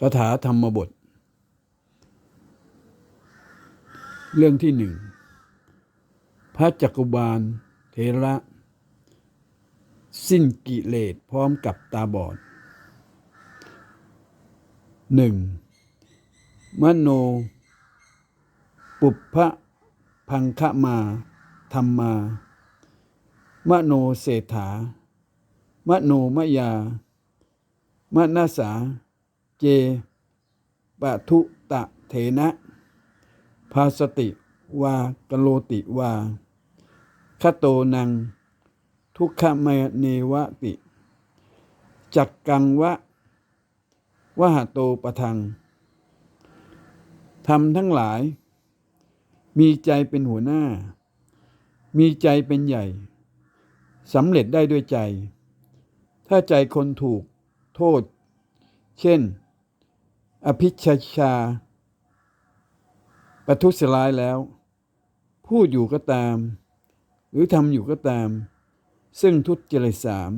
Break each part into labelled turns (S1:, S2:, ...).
S1: คาถาธรรมบท เรื่องที่หนึ่ง พระจักรบาลเทระ สิ้นกิเลสพร้อมกับตาบอดหนึ่งมโน ปุพพะพังคะมา ธรรมา มโนเศรษฐา มโนมยามนาสา เจปะทุตะเถนะ ภาสติวากโลติวาคโตนัง ทุกขมเนวติ จักกังวะวหโตปะทังทำทั้งหลาย มีใจเป็นหัวหน้า มีใจเป็นใหญ่สำเร็จได้ด้วยใจ ถ้าใจคนถูกโทษ เช่น อภิชาชา ประทุษร้ายแล้ว พูดอยู่ก็ตาม หรือทำอยู่ก็ตาม ซึ่งทุจริตสาม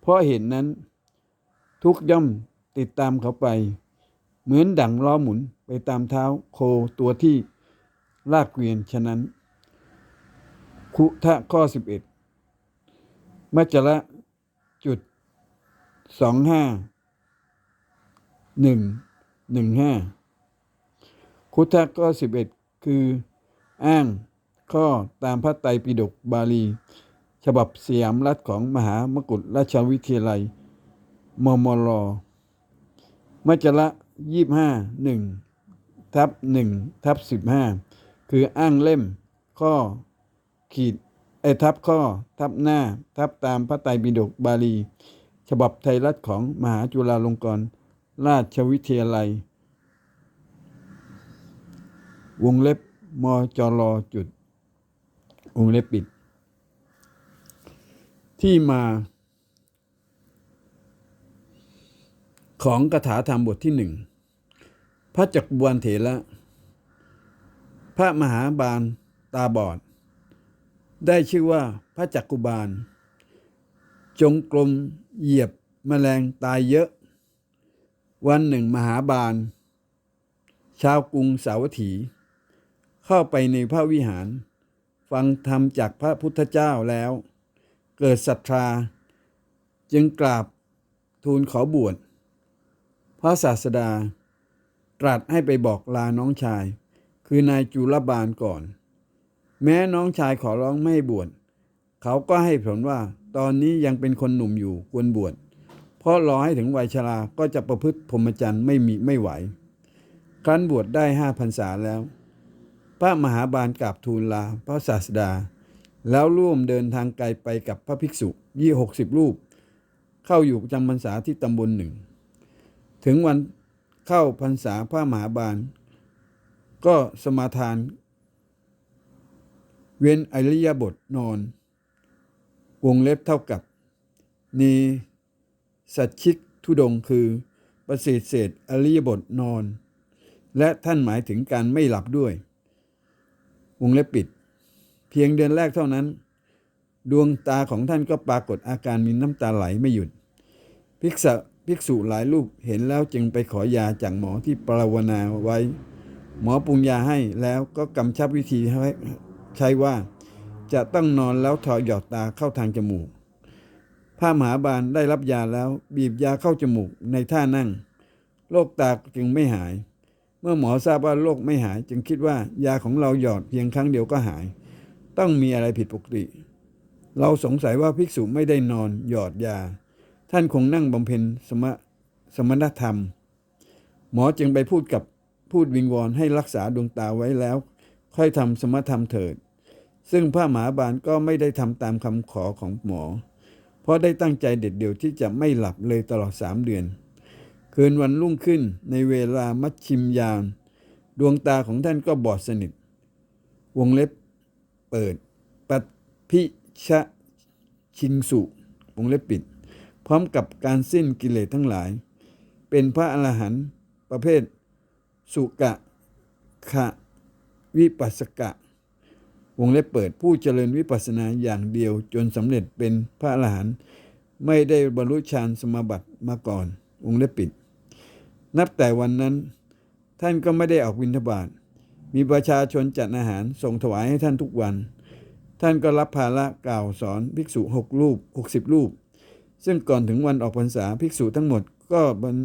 S1: เพราะเหตุนนั้น ทุกย่อมติดตามเขาไป เหมือนดั่งล้อหมุนไปตามเท้าโคตัวที่ลากเกวียนฉะนั้น คุทะข้อ 11 มัจจละจุดสองห้าหนึ่ง หนึ่งห้าคุทะข้อ11คือ อ้างข้อตามพระไตรปิฎกบาลี ฉบับสยามรัฐของมหามกุฏราชวิทยาลัย มมรมัจละยี่ห้าหนึ่งทับหนึ่งทับสิบห้าคืออ้างเล่ม ข้อ ขีดไอทับข้อ ทับหน้า ทับตามพระไตรปิฎกบาลี ฉบับไทยรัฐของมหาจุฬาลงกรณ ราชวิทยาลัย วงเล็บมจรจุด วงเล็บปิด ที่มาของคาถาธรรมบทที่หนึ่ง พระจักรวาลเถระ พระมหาบาลตาบอด ได้ชื่อว่าพระจักกุบาล จงกลมเหยียบแมลงตายเยอะ วันหนึ่งมหาบาล ชาวกรุงสาวัตถี เข้าไปในพระวิหาร ฟังธรรมจากพระพุทธเจ้าแล้ว เกิดศรัทธา จึงกราบทูลขอบวชพระศาสดา ตรัสให้ไปบอกลาน้องชาย คือนายจุลบาลก่อน แม้น้องชายขอร้องไม่บวชเขาก็ให้ผลว่าตอนนี้ยังเป็นคนหนุ่มอยู่ควรบวช ราะรอให้ถึงวัยชราก็จะประพฤติพรหมจรรย์ไม่มีไม่ไหว ครั้นบวชได้ห้าพรรษาแล้ว พระมหาบาลกราบทูลลาพระศาสดา แล้วร่วมเดินทางไกลไปกับพระภิกษุยี่หกสิบรูป เข้าอยู่ประจำพรรษาที่ตำบลหนึ่ง ถึงวันเข้าพรรษาพระมหาบาล ก็สมาทาน เว้นอริยบทนอน วงเล็บเท่ากับนี สัชชิกทุดงคือประสิทธิเศษอริยบทนอน และท่านหมายถึงการไม่หลับด้วย วงเล็บปิด เพียงเดือนแรกเท่านั้น ดวงตาของท่านก็ปรากฏอาการมีน้ำตาไหลไม่หยุด ภิกษุภิกษุหลายรูปเห็นแล้วจึงไปขอยาจากหมอที่ปรวนาไว้ หมอปรุงยาให้แล้วก็กำชับวิธีให้ใช้ว่า จะต้องนอนแล้วถอดหยอดตาเข้าทางจมูก พระมหาบาลได้รับยาแล้ว บีบยาเข้าจมูกในท่านั่ง โรคตาจึงไม่หาย เมื่อหมอทราบว่าโรคไม่หาย จึงคิดว่ายาของเราหยอดเพียงครั้งเดียวก็หาย ต้องมีอะไรผิดปกติ เราสงสัยว่าภิกษุไม่ได้นอนหยอดยา ท่านคงนั่งบำเพ็ญสมะสมณธรรม หมอจึงไปพูดกับพูดวิงวอนให้รักษาดวงตาไว้แล้ว ค่อยทำสมธรรมเถิด ซึ่งพระมหาบาลก็ไม่ได้ทำตามคำขอของหมอ เพราะได้ตั้งใจเด็ดเดี่ยวที่จะไม่หลับเลยตลอดสามเดือน คืนวันรุ่งขึ้นในเวลามัชชิมยามดวงตาของท่านก็บอดสนิท วงเล็บเปิด ปัพิชะชินสุ วงเล็บปิด พร้อมกับการสิ้นกิเลสทั้งหลาย เป็นพระอรหันต์ประเภท สุกะขะวิปัสสกะ วงเล็บเปิดผู้เจริญวิปัสสนาอย่างเดียวจนสำเร็จเป็นพระอรหันต์ไม่ได้บรรลุฌานสมาบัติมาก่อน วงเล็บปิด นับแต่วันนั้น ท่านก็ไม่ได้ออกวินทบาท มีประชาชนจัดอาหารส่งถวายให้ท่านทุกวัน ท่านก็รับภาระกล่าวสอนภิกษุหกรูปหกสิบรูป ซึ่งก่อนถึงวันออกพรรษาภิกษุทั้งหมดก็บรร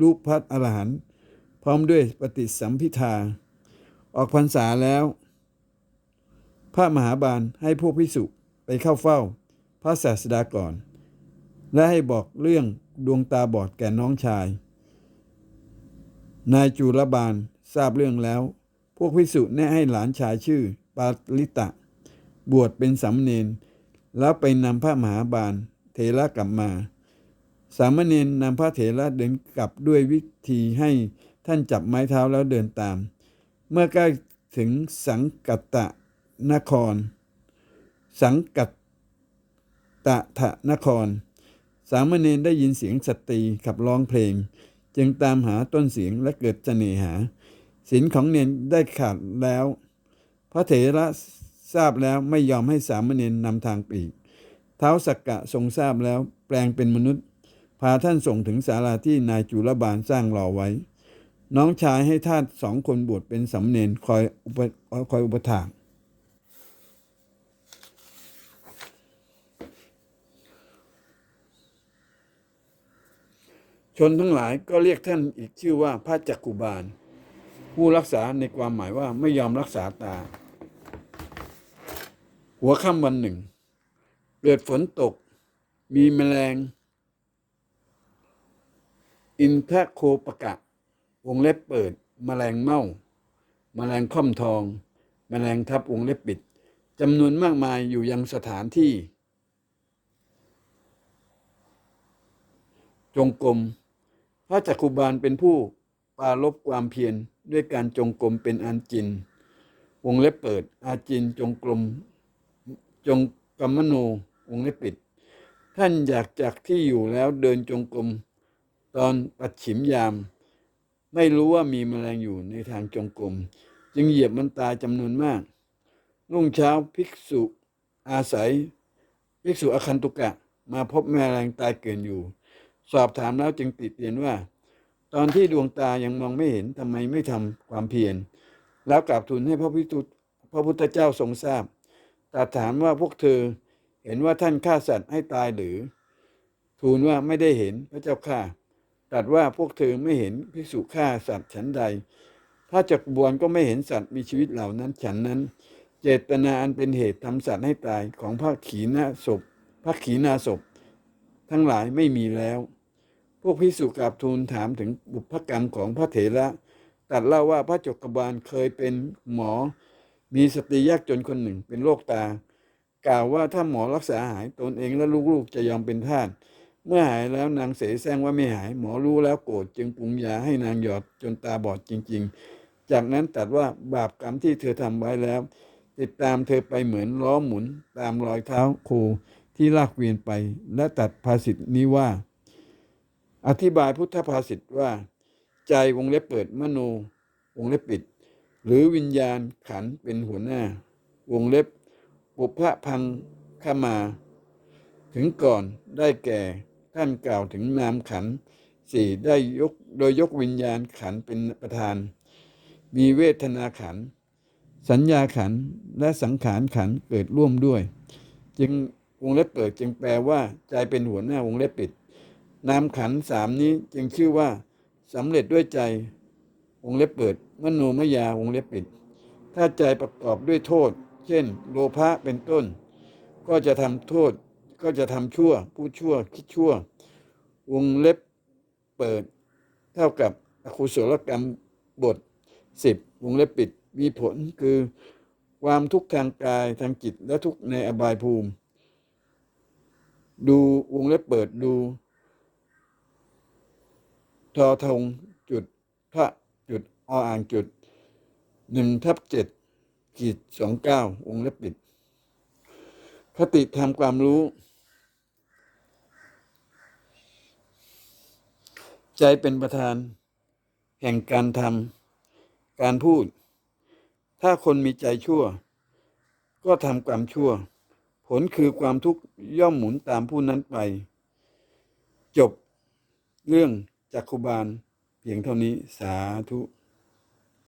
S1: ลุพระอรหันต์พร้อมด้วยปฏิสัมพิทา ออกพรรษาแล้ว พระมหาบาลให้พวกภิกษุไปเข้าเฝ้า พระศาสดาก่อน และให้บอกเรื่องดวงตาบอดแก่น้องชาย นายจุลบาลทราบเรื่องแล้ว พวกภิกษุแนะให้หลานชายชื่อ ปาลิตะ บวชเป็นสามเณรแล้วไปนำพระมหาบาลเถระกลับมา สามเณรนำพระเถระเดินกลับด้วยวิธีให้ท่านจับไม้เท้าแล้วเดินตาม เมื่อใกล้ถึงสังกัตตะ นคร สังกัตตะทะนคร สามเณรได้ยินเสียงสตรีขับร้องเพลง จึงตามหาต้นเสียงและเกิดเสน่หาศีลของเนนได้ขาดแล้ว พระเถระทราบแล้วไม่ยอมให้สามเณรนำทางปีกเท้าสักกะทรงทราบแล้วแปลงเป็นมนุษย์ พาท่านส่งถึงศาลาที่นายจุลบาลสร้างรอไว้ น้องชายให้ทาสสองคนบวชเป็นสำเนนคอยอุปคอยอุปถาก ชนทั้งหลายก็เรียกท่านอีกชื่อว่าพระจักกุบาล ผู้รักษาในความหมายว่าไม่ยอมรักษาตา หัวค่ำวันหนึ่ง เกิดฝนตก มีแมลง อินทโคปกะ วงเล็บเปิด แมลงเม่า แมลงค่อมทอง แมลงทับวงเล็บปิดจำนวนมากมายอยู่ยังสถานที่ จงกรม ระจักคุบาลเป็นผู้ปรารบความเพียรด้วยการจงกรมเป็นอันจิน วงเล็บเปิด อาจินจงกรมจงกรรมโนวงเล็บปิด ท่านอยากจากที่อยู่แล้วเดินจงกรมตอนปัดฉิมยาม ไม่รู้ว่ามีแมลงอยู่ในทางจงกรมจึงเหยียบมันตายจำนวนมาก รุ่งเช้าภิกษุอาศัย ภิกษุอคันตุกะ มาพบแมลงตายเกินอยู่ สอบถามแล้วจึงติดเตียนว่า ตอนที่ดวงตายังมองไม่เห็นทำไมไม่ทำความเพียรแล้วกราบทูลให้พระพิทุพระพุทธเจ้าทรงทราบตรัสถามว่าพวกเธอเห็นว่าท่านฆ่าสัตว์ให้ตายหรือ ทูลว่าไม่ได้เห็นพระเจ้าข้าตรัสว่าพวกเธอไม่เห็นภิกษุฆ่าสัตว์ฉันใดพระจักบวลก็ไม่เห็นสัตว์มีชีวิตเหล่านั้นฉันนั้น เจตนาอันเป็นเหตุทำสัตว์ให้ตายของพระขีณาศพพระขีณาศพ ทั้งหลายไม่มีแล้ว พวกพิสุกราบทูลถามถึงบุพกรรมของพระเถระตัดเล่าว่าพระจกบาลเคยเป็นหมอ มีสตรียากจนคนหนึ่งเป็นโรคตา กล่าวว่าถ้าหมอรักษาหายตนเองและลูกๆจะยอมเป็นทาสเมื่อหายแล้วนางเสแสร้งว่าไม่หาย หมอรู้แล้วโกรธจึงปรุงยาให้นางหยอดจนตาบอดจริง ๆ จากนั้นตัดว่าบาปกรรมที่เธอทำไว้แล้ว ติดตามเธอไปเหมือนล้อหมุนตามรอยเท้าโค ที่ลากเวียนไป และตัดภาษิตนี้ว่า อธิบายพุทธภาษิตว่า ใจวงเล็บเปิดมโน วงเล็บปิด หรือวิญญาณขันเป็นหัวหน้า วงเล็บปุพะพังขมา ถึงก่อนได้แก่ท่านกล่าวถึงนามขันสี่ได้ยกโดยยกวิญญาณขันเป็นประธาน มีเวทนาขัน สัญญาขันและสังขารขันเกิดร่วมด้วย จึง วงเล็บเปิดจึงแปลว่า ใจเป็นหัวหน้าวงเล็บปิด นามขันสามนี้จึงชื่อว่าสำเร็จด้วยใจ วงเล็บเปิดมโนมยาวงเล็บปิด ถ้าใจประกอบด้วยโทษ เช่น โลภะเป็นต้น ก็จะทำโทษ ก็จะทำชั่ว ผู้ชั่วคิดชั่ว วงเล็บเปิด เท่ากับอกุศลกรรมบทสิบวงเล็บปิดมีผลคือ ความทุกข์ทางกายทางจิตและทุกข์ในอบายภูมิ ดูวงเล็บเปิดดูทอทงจุดพระจุดออ่างจุดหนึ่งทับเจ็ดขีดสองเก้าวงเล็บปิด คติธรรมความรู้ ใจเป็นประธาน แห่งการทำการพูด ถ้าคนมีใจชั่ว ก็ทำความชั่ว ผลคือความทุกข์ย่อมหมุนตามผู้นั้นไป จบเรื่องจักคุบาลเพียงเท่านี้สาธุ